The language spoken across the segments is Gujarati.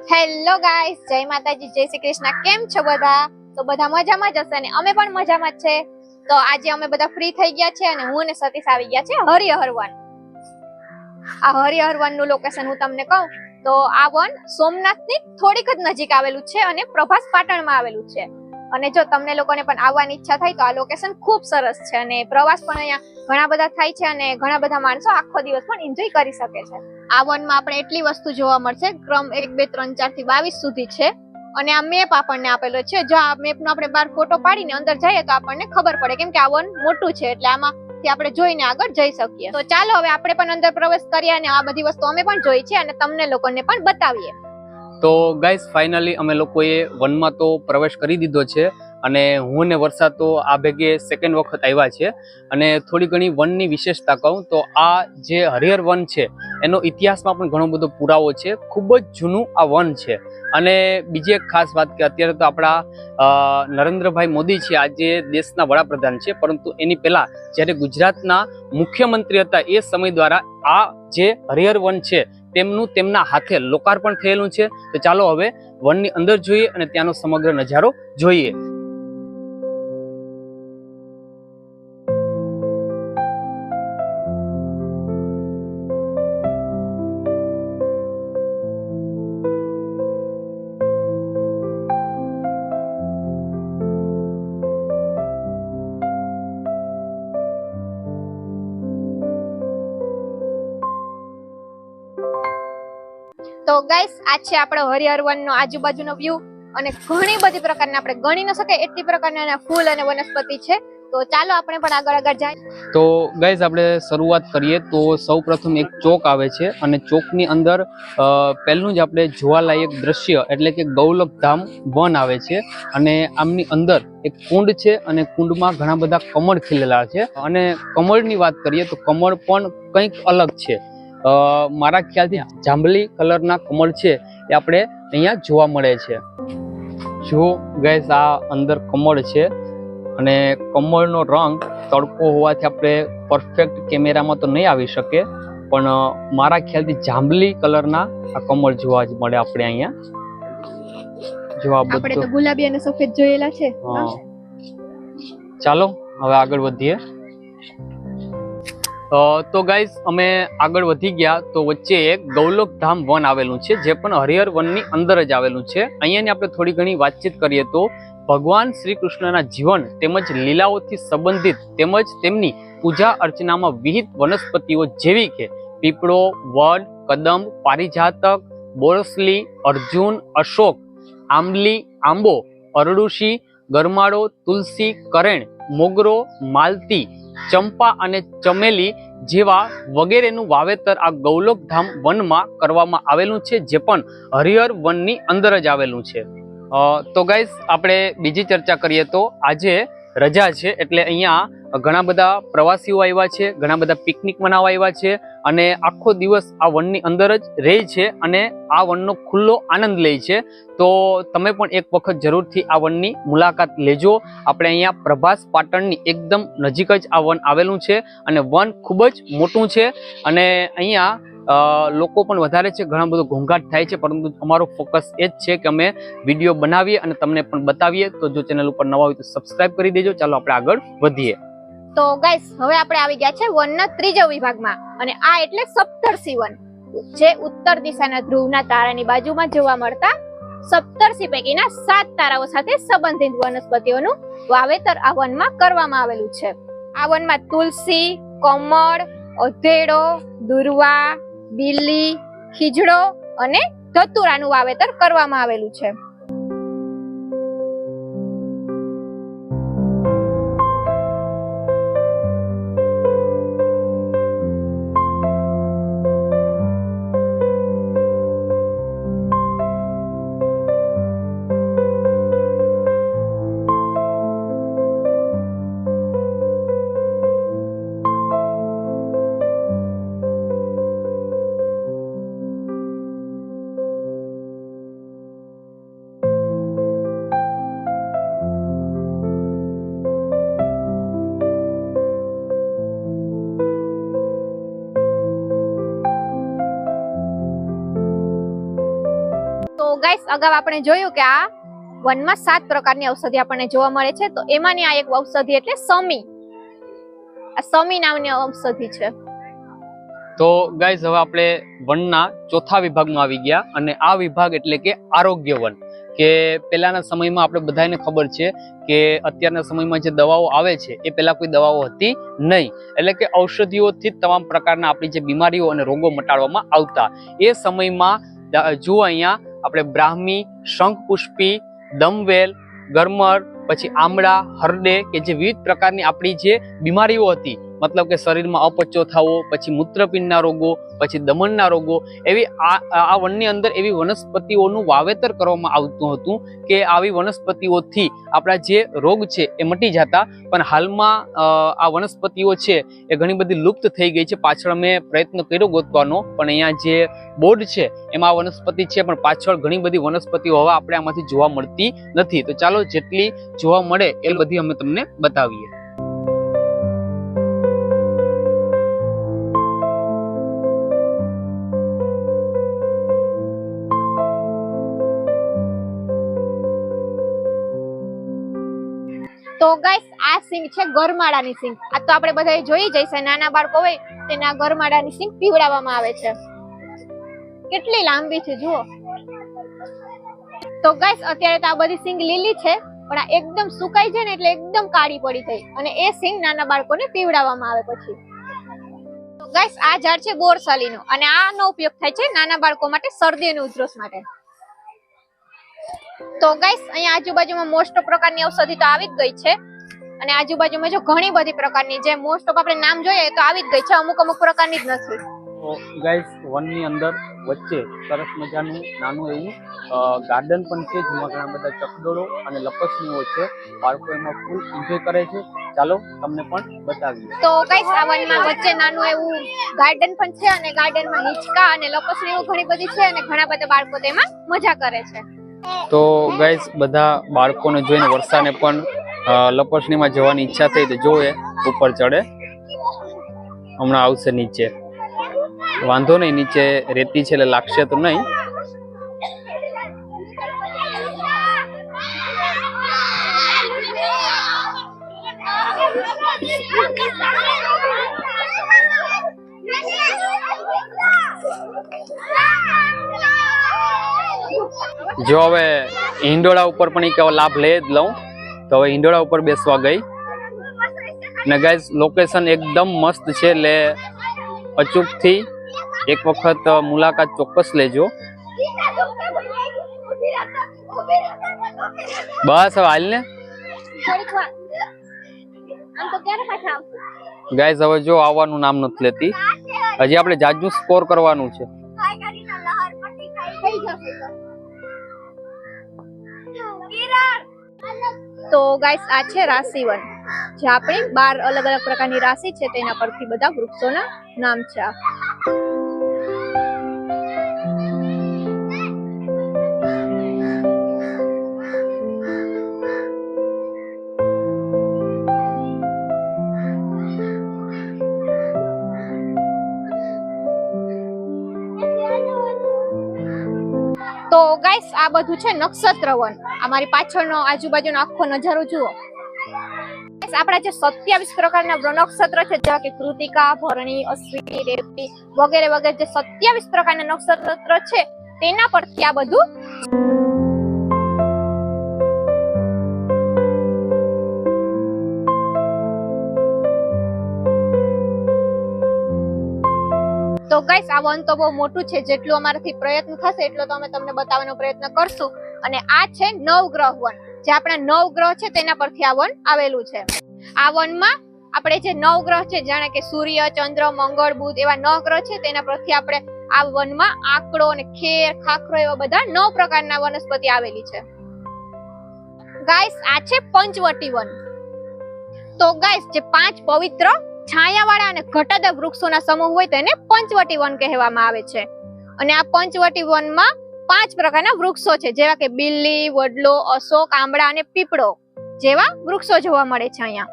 હેલો ગાઈસ જય માતાજી, જય શ્રી કૃષ્ણ. કેમ છો બધા? તો બધા મજામાં જ હશે ને? અમે પણ મજામાં જ છે. તો આજે અમે બધા ફ્રી થઈ ગયા છે અને હું ને સતીશ આવી ગયા છે હરિહર વન આ હરિહર વનનું લોકેશન હું તમને કહું, તો આ વન સોમનાથની થોડીક જ નજીક આવેલું છે અને પ્રભાસ પાટણમાં આવેલું છે. અને જો તમને લોકોને પણ આવવાની ઈચ્છા થાય તો આ લોકેશન ખૂબ સરસ છે અને પ્રવાસ પણ અહીંયા ઘણા બધા થાય છે અને ઘણા બધા માણસો આખો દિવસ પણ એન્જોય કરી શકે છે. આ વનમાં આપણે એટલી વસ્તુ જોવા મળશે. ક્રમ એક, બે, ત્રણ ચારથી બાવીસ સુધી છે. અને આ મેપ આપણને આપેલો છે. જો આ મેપ નો આપણે બાર ફોટો પાડીને અંદર જઈએ તો આપણને ખબર પડે કેમ કે આ વન મોટું છે. એટલે આમાંથી આપણે જોઈને આગળ જઈ શકીએ. તો ચાલો હવે આપણે પણ અંદર પ્રવેશ કરીએ અને આ બધી વસ્તુ અમે પણ જોઈ છે અને તમને લોકોને પણ બતાવીએ. તો ગાઈસ ફાઇનલી અમે લોકોએ વનમાં તો પ્રવેશ કરી દીધો છે. અને હું ને વરસાદ તો આ ભેગે સેકન્ડ વખત આવ્યા છે. અને થોડી ઘણી વનની વિશેષતા કહું તો આ જે હરિહર વન છે, એનો ઇતિહાસમાં પણ ઘણો બધો પુરાવો છે. ખૂબ જ જૂનું આ વન છે. અને બીજી એક ખાસ વાત કે અત્યારે તો આપણા નરેન્દ્રભાઈ મોદી છે, આજે દેશના વડાપ્રધાન છે. પરંતુ એની પહેલાં જ્યારે ગુજરાતના મુખ્યમંત્રી હતા એ સમય દ્વારા આ જે હરિહર વન છે, તેમનું તેમના હાથે લોકાર્પણ થયેલું છે. તો ચાલો હવે વનની અંદર જોઈએ અને ત્યાંનો સમગ્ર નજારો જોઈએ. તો ગાઈસ આ છે આપણો હરિહર વન આજુબાજુનો વ્યૂ અને ઘણી બધી પ્રકારના આપણે ગણી ન શકાય એટલી પ્રકારના ફૂલ અને વનસ્પતિ છે. તો ચાલો આપણે પણ આગળ આગળ જાય. તો ગાઈઝ આપણે શરૂઆત કરીએ તો સૌ પ્રથમ એક ચોક આવે છે અને ચોકની અંદર પહેલું જ આપણે જોવાલાયક દ્રશ્ય એટલે કે ગૌલકધામ વન આવે છે. અને આમની અંદર એક કુંડ છે અને કુંડમાં ઘણા બધા કમળ ખીલેલા છે. અને કમળની વાત કરીએ તો કમળ પણ કંઈક અલગ છે. મારા ખ્યાલથી જાંબલી કલરના કમળ છે એ આપણે અહીંયા જોવા મળે છે. જો ગેસ આ અંદર કમળ છે અને કમળનો રંગ તડકો હોવાથી આપણે પરફેક્ટ કેમેરામાં તો નહીં આવી શકે પણ મારા ખ્યાલથી જાંબલી કલરના આ કમળ જોવા જ મળે આપણે અહીંયા. જો આ બધું. ગુલાબી અને સફેદ જોયેલા છે. ચાલો હવે આગળ વધીએ. તો ગાઈઝ અમે આગળ વધી ગયા. તો વચ્ચે એક ગૌલોકધામ વન આવેલું છે, જે પણ હરિહર વનની અંદર જ આવેલું છે. અહીંયાની આપણે થોડી ઘણી વાતચીત કરીએ તો ભગવાન શ્રી કૃષ્ણના જીવન તેમજ લીલાઓથી સંબંધિત તેમજ તેમની પૂજા અર્ચનામાં વિવિધ વનસ્પતિઓ જેવી કે પીપળો, વડ, કદમ, પારિજાતક, બોરસલી, અર્જુન, અશોક, આંબલી, આંબો, અરડુશી, ગરમાળો, તુલસી, કરેણ, મોગરો, માલતી ચંપા અને ચમેલી જેવા વગેરેનું વાવેતર આ ગૌલોકધામ વનમાં કરવામાં આવેલું છે, જે પણ હરિહર વનની અંદર જ આવેલું છે. તો ગાઈઝ આપણે બીજી ચર્ચા કરીએ તો આજે રજા છે એટલે અહીંયા ઘણા બધા પ્રવાસીઓ આવ્યા છે, ઘણા બધા પિકનિક મનાવવા આવ્યા છે અને આખો દિવસ આ વનની અંદર જ રહે છે અને આ વનનો ખુલ્લો આનંદ લે છે. તો તમે પણ એક વખત જરૂરથી આ વનની મુલાકાત લેજો. આપણે અહીંયા પ્રભાસ પાટણની એકદમ નજીક જ આ વન આવેલું છે અને વન ખૂબ જ મોટું છે અને અહીંયા લોકો પણ વધારે છે, ઘણા બધો ઘોંઘાટ થાય છે, પરંતુ અમારો ફોકસ એ જ છે કે અમે વીડિયો બનાવીએ અને તમને પણ બતાવીએ. તો જો ચેનલ ઉપર નવા હોય તો સબસ્ક્રાઇબ કરી દેજો. ચાલો આપણે આગળ વધીએ. તો ગાઈસ હવે આપણે આવી ગયા છે વનના ત્રીજા વિભાગમાં અને આ એટલે સપ્તર્ષિ વન જે ઉત્તર દિશાના ધ્રુવના તારાની બાજુમાં જોવા મળતા સપ્તર્ષિ પૈકીના સાત તારાઓ સાથે સંબંધિત વનસ્પતિઓનું વાવેતર આ વનમાં કરવામાં આવેલું છે. આ વનમાં તુલસી, કમળ, અધેડો, દુર્વા બીલી ખીજડો અને ધતુરાનું વાવેતર કરવામાં આવેલું છે. ગાઈસ અગાઉ આપણે જોયું કે આ વનમાં સાત પ્રકારની ઔષધિ આપણને જોવા મળે છે. તો એમાંની આ એક ઔષધિ એટલે સમી. આ સમી નામની ઔષધિ છે. તો ગાઈઝ હવે આપણે વનના ચોથા વિભાગમાં આવી ગયા અને આ વિભાગ એટલે કે આરોગ્ય વન. કે પહેલાના સમયમાં આપણે બધાને ખબર છે કે અત્યારના સમયમાં જે દવાઓ આવે છે, એ પહેલાં કોઈ દવાઓ હતી નહીં. એટલે કે ઔષધિઓથી તમામ પ્રકારના આપણી જે બીમારીઓ અને રોગો મટાડવામાં આવતા. એ સમયમાં જો અહીંયા આપણે બ્રાહ્મી શંખપુષ્પી દમવેલ, ગરમર, પછી આમળા હરડે કે જે વિવિધ પ્રકારની આપણી જે બીમારીઓ હતી મતલબ કે શરીરમાં અપચો થવો, પછી મૂત્રપિંડના રોગો, પછી દમનના રોગો, એવી આ વનની અંદર એવી વનસ્પતિઓનું વાવેતર કરવામાં આવતું હતું કે આવી વનસ્પતિઓથી આપણા જે રોગ છે એ મટી જતા, પણ હાલમાં આ વનસ્પતિઓ છે એ ઘણી બધી લુપ્ત થઈ ગઈ છે. પાછળ મેં પ્રયત્ન કર્યો ગોતવાનો, પણ અહીંયા જે બોર્ડ છે એમાં વનસ્પતિ છે, પણ પાછળ ઘણી બધી વનસ્પતિઓ હવે આપણે આમાંથી જોવા મળતી નથી. તો ચાલો જેટલી જોવા મળે એ બધી અમે તમને બતાવીએ. તો ગાઈસ આ સિંગ છે ગરમાળાની સિંગ આ તો આપણે બધાએ જોઈ જઈશે નાના બાળકો હોય તેના ગરમાળાની સિંગ પીવડાવવામાં આવે છે. કેટલી લાંબી છે, જુઓ. તો ગાઈસ અત્યારે તો આ બધી સિંગ લીલી છે, પણ આ એકદમ સુકાઈ જાય ને એટલે એકદમ કાળી પડી થઈ અને એ સિંગ નાના બાળકોને પીવડાવવામાં આવે પછી. ગાઈસ આ ઝાડ છે બોરસાલીનું અને આનો ઉપયોગ થાય છે નાના બાળકો માટે શરદી અને ઉધરસ માટે. તો ગાઈસ અહીંયા આજુબાજુમાં મોસ્ટ ઓફ પ્રકારની ઔષધિ તો આવી જ ગઈ છે. અને આજુબાજુમાં જો ઘણી બધી પ્રકારની જે મોસ્ટ ઓફ આપણે નામ જોઈએ તો આવી જ ગઈ છે. અમુક અમુક પ્રકારની જ નથી. તો ગાઈસ વનની અંદર વચ્ચે સરસ મજાનું નાનું એવું ગાર્ડન પણ છે જેમાં ઘણા બધા ચકડોળો અને લપસણીઓ છે. બાળકો એમાં ફૂલ એન્જોય કરે છે. ચાલો તમને પણ બતાવીએ. તો ગાઈસ આ વનમાં વચ્ચે નાનું એવું ગાર્ડન પણ છે અને ગાર્ડનમાં હિંચકા અને લપસણીઓ ઘણી બધી છે અને ઘણા બધા બાળકો તેમાં મજા કરે છે. તો ગાઈસ બધા બાળકોને જોઈને વર્ષાને પણ લપસણીમાં જવાની ઈચ્છા થઈ તો જોવે, ઉપર ચડે. હમણાં આવશે નીચે. વાંધો નહીં, નીચે રેતી છે એટલે લાગશે તો નહીં. જો હવે હિંડોળા ઉપર પણ એક લાભ લઈ જ લઉં. તો હવે હિંડોળા ઉપર બેસવા ગઈ. ને ગાઈઝ લોકેશન એકદમ મસ્ત છે, એટલે અચૂકથી એક વખત મુલાકાત ચોક્કસ લેજો. બસ હવે હાલ ને? ગાઈઝ હવે જો આવવાનું નામ નથી લેતી. હજી આપણે જાજુ સ્કોર કરવાનું છે. તો. ગાઈસ આ છે રાશિવન જે આપણી બાર અલગ અલગ પ્રકારની રાશિ છે, તેના પરથી બધા વૃક્ષોના નામ છે. તો ગાઈસ આ બધું છે નક્ષત્ર વન અમારી પાછળનો આજુબાજુનો આખો નજારો જુઓ. આપણા જે સત્યાવીસ પ્રકારના નક્ષત્ર છે, જેવા કે કૃતિકા, ભરણી, અશ્વિની, રેવતી વગેરે વગેરે જે સત્યાવીસ પ્રકારના નક્ષત્ર છે, તેના પરથી આ બધું તો ગાઈસ, આ વન તો બહુ મોટું છે, જેટલું અમારાથી પ્રયત્ન થશે, એટલો તો અમે તમને બતાવવાનો પ્રયત્ન કરશું. અને આ છે નવગ્રહ વન. જે આપણા નવગ્રહ છે, તેના પરથી આ વન આવેલું છે. આ વનમાં આપણે જે નવગ્રહ છે, જાણે કે સૂર્ય, ચંદ્ર, મંગળ, બુધ, એવા નવ ગ્રહ છે, તેના પરથી આપણે આ વનમાં આકડો અને ખેર, ખાખરો એવા બધા નવ પ્રકારના વનસ્પતિ આવેલી છે. ગાઈસ, આ છે પંચવટી વન. તો ગાઈસ, જે પાંચ પવિત્ર છાયાવાળા અને ઘટાદાર વૃક્ષોના સમૂહ હોય તેને પંચવટી વન કહેવામાં આવે છે. અને આ પંચવટી વનમાં પાંચ પ્રકારના વૃક્ષો છે, જેવા કે બિલ્લી, વડલો, અશોક, આંબળા અને પીપળો જેવા વૃક્ષો જોવા મળે છે અહીંયા.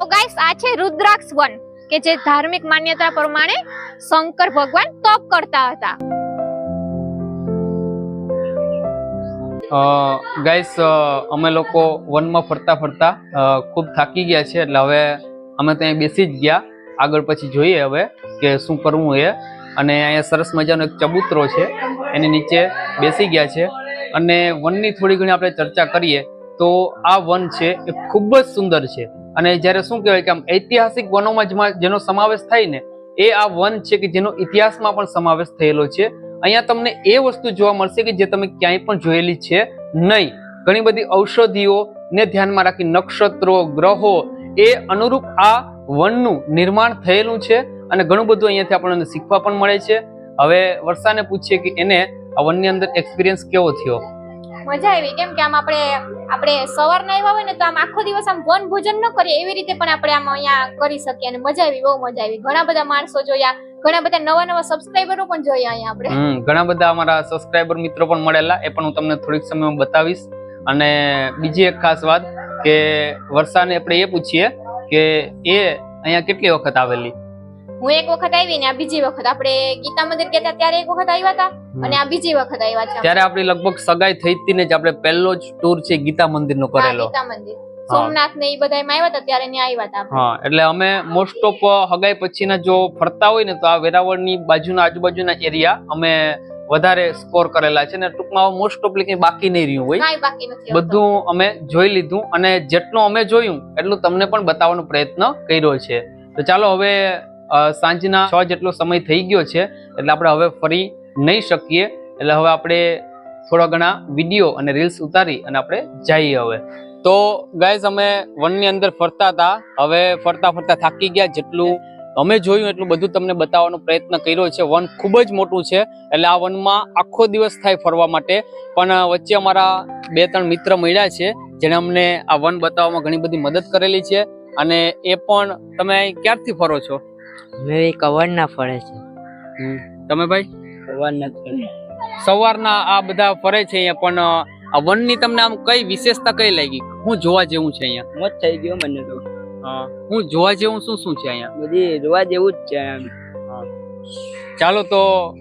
તો ગાઈસ આ છે રુદ્રાક્ષ વન, કે જે ધાર્મિક માન્યતા પ્રમાણે શંકર ભગવાન તપ કરતા હતા. ગાઈસ અમે લોકો વનમાં ફરતા ફરતા ખૂબ થાકી ગયા છે એટલે હવે અમે ત્યાં બેસી જ ગયા. આગળ પછી જોઈએ હવે કે શું કરવું એ. અને અહીંયા સરસ મજાનો એક ચબૂતરો છે, એની નીચે બેસી ગયા છે. અને વનની થોડી ઘણી આપણે ચર્ચા કરીએ, તો આ વન છે એ ખૂબ જ સુંદર છે. અને જ્યારે શું કહેવાય કે આમ ઐતિહાસિક વનોમાં જેનો સમાવેશ થાય ને, એ આ વન છે કે જેનો ઇતિહાસમાં પણ સમાવેશ થયેલો છે. અહીંયા તમને એ વસ્તુ જોવા મળશે કે જે તમે ક્યાંય પણ જોયેલી છે નહીં. ઘણી બધી ઔષધિઓ ને ધ્યાનમાં રાખી નક્ષત્રો, ગ્રહો, એ અનુરૂપ આ વનનું નિર્માણ થયેલું છે અને ઘણું બધું અહીંયાથી આપણને શીખવા પણ મળે છે. હવે વર્ષાને પૂછીએ કે એને આ વનની અંદર એક્સપિરિયન્સ કેવો થયો? મજા આવી. કેમ કે આમ આપણે આપણે સવારના આવ્યા હોય ને તો આમ આખો દિવસ આમ વન ભોજન ન કરીએ. એવી રીતે પણ આપણે આમ અહીંયા કરી શકીએ અને મજા આવી, બહુ મજા આવી. ઘણા બધા માણસો જોયા ઘણા બધા નવા નવા સબસ્ક્રાઇબરો પણ જોયા અહીંયા આપણે. હમ ઘણા બધા અમારા સબસ્ક્રાઇબર મિત્રો પણ મળેલા. એ પણ હું તમને થોડીક સમયમાં બતાવીશ. અને બીજી એક ખાસ વાત કે વર્ષાને આપણે એ પૂછીએ કે એ અહીંયા કેટલી વખત આવેલી? હું એક વખત આવી ને આ બીજી વખત. આપણે ગીતા મંદિર ગયા ત્યારે એક વખત આવ્યા હતા અને આ બીજી વખત આવ્યા છે. ત્યારે આપણી લગભગ સગાઈ થઈ હતી ને જ આપણે પહેલો જ ટૂર છે ગીતા મંદિરનો નો કરેલો. ગીતા મંદિર. સોમનાથ ને એ બધા આવ્યા હતા ત્યારે ત્યાં આવ્યા હતા હા એટલે અમે મોસ્ટ ઓફ હગાઈ પછીના જો ફરતા હોય ને તો આ વેરાવળની બાજુના આજુબાજુના એરિયા અમે વધારે સ્કોર કરેલા છે ને ટૂંકમાં મોસ્ટ ઓફલી કંઈ બાકી નહીં રહ્યું હોય. બધું અમે જોઈ લીધું અને જેટલું અમે જોયું એટલું તમને પણ બતાવવાનો પ્રયત્ન કર્યો છે. તો ચાલો હવે સાંજના છ જેટલો સમય થઈ ગયો છે એટલે આપણે હવે ફરી નહીં શકીએ. એટલે હવે આપણે થોડા ઘણા વીડિયો અને રીલ્સ ઉતારી અને આપણે જઈએ હવે. તો ગાઈઝ અમે વનની અંદર ફરતા હતા. હવે ફરતા ફરતા થાકી ગયા. જેટલું અમે જોયું એટલું બધું તમને બતાવવાનો પ્રયત્ન કર્યો છે. વન ખૂબ જ મોટું છે. એટલે આ વનમાં આખો દિવસ થાય ફરવા માટે. પણ વચ્ચે અમારા બે ત્રણ મિત્ર મળ્યા છે જેણે અમને આ વન બતાવવામાં ઘણી બધી મદદ કરેલી છે. અને એ પણ તમે ક્યારથી ફરો છો? મેં કવર ના ફળે છે. તમે ભાઈ? સવારના આ બધા ફરે છે અહીંયા પણ આ વનની તમને આમ કઈ વિશેષતા કઈ લાગી? હું જોવા જેવું છે અહીંયા. મત થઈ ગયો મને તો. હું. જોવા જેવું શું શું છે અહીંયા? બધી જોવા જેવું જ છે ચાલો તો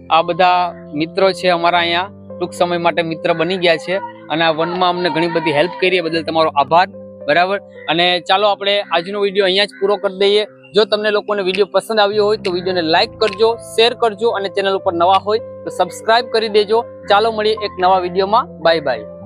આ બધા મિત્રો છે અમારા અહીંયા. ટૂંક સમય માટે મિત્ર બની ગયા છે. અને આ વનમાં અમને ઘણી બધી હેલ્પ કરી બદલ તમારો આભાર. બરાબર? અને ચાલો આપણે આજનો વીડિયો અહીંયા જ પૂરો કરી દઈએ. જો તમને લોકોને વીડિયો પસંદ આવ્યો હોય તો વિડીયોને લાઇક કરજો શેર કરજો અને ચેનલ ઉપર નવા હોય તો સબસ્ક્રાઇબ કરી દેજો. ચાલો મળીએ એક નવા વિડીયોમાં. Bye bye